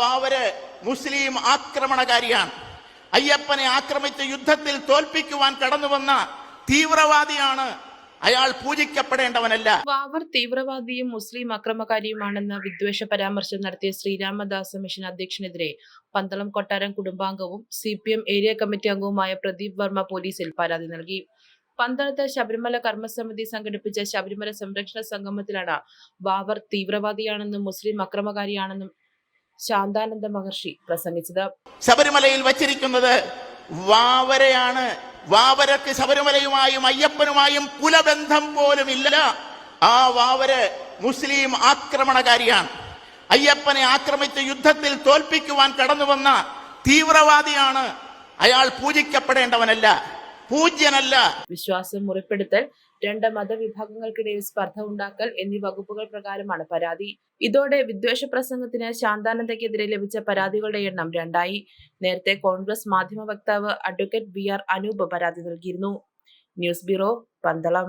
വാവര് മുസ്ലിം ആക്രമണകാരിയാണ്. അയ്യപ്പനെ ആക്രമിച്ച് യുദ്ധത്തിൽ തോൽപ്പിക്കുവാൻ കടന്നു വന്ന തീവ്രവാദിയാണ് അയാൾ പൂജിക്കപ്പെടേണ്ടവനല്ല. വാവർ തീവ്രവാദിയും മുസ്ലിം അക്രമകാരിയുമാണെന്ന വിദ്വേഷ പരാമർശം നടത്തിയ ശ്രീരാമദാസ മിഷൻ അധ്യക്ഷനെതിരെ പന്തളം കൊട്ടാരം കുടുംബാംഗവും C P M area committee അംഗവുമായ പ്രദീപ് വർമ്മ പോലീസിൽ പരാതി നൽകി. പന്തളത്ത് ശബരിമല കർമ്മസമിതി സംഘടിപ്പിച്ച ശബരിമല സംരക്ഷണ സംഗമത്തിലാണ് വാവർ തീവ്രവാദിയാണെന്നും മുസ്ലിം അക്രമകാരിയാണെന്നും ശാന്താനന്ദ മഹർഷി പ്രസംഗിച്ചത്. ശബരിമലയിൽ വച്ചിരിക്കുന്നത് വാവരയാണ്. വാവരക്ക് ശബരിമലയുമായും അയ്യപ്പനുമായും കുലബന്ധം പോലും ഇല്ല ആ വാവര് മുസ്ലിം ആക്രമണകാരിയാണ്. അയ്യപ്പനെ ആക്രമിച്ച് യുദ്ധത്തിൽ തോൽപ്പിക്കുവാൻ കടന്നു വന്ന തീവ്രവാദിയാണ്. അയാൾ പൂജിക്കപ്പെടേണ്ടവനല്ല. പൂജ്യനല്ല. വിശ്വാസം മുറിപ്പെടുത്തൽ രണ്ട് മതവിഭാഗങ്ങൾക്കിടയിൽ സ്പർദ്ധ ഉണ്ടാക്കൽ എന്നീ വകുപ്പുകൾ പ്രകാരമാണ് പരാതി. ഇതോടെ വിദ്വേഷ പ്രസംഗത്തിന് ശാന്താനന്ദയ്ക്കെതിരെ ലഭിച്ച പരാതികളുടെ എണ്ണം രണ്ടായി. നേരത്തെ കോൺഗ്രസ് മാധ്യമ വക്താവ് അഡ്വക്കേറ്റ് ബി ആർ അനൂപ് പരാതി നൽകിയിരുന്നു. News bureau Pandalam.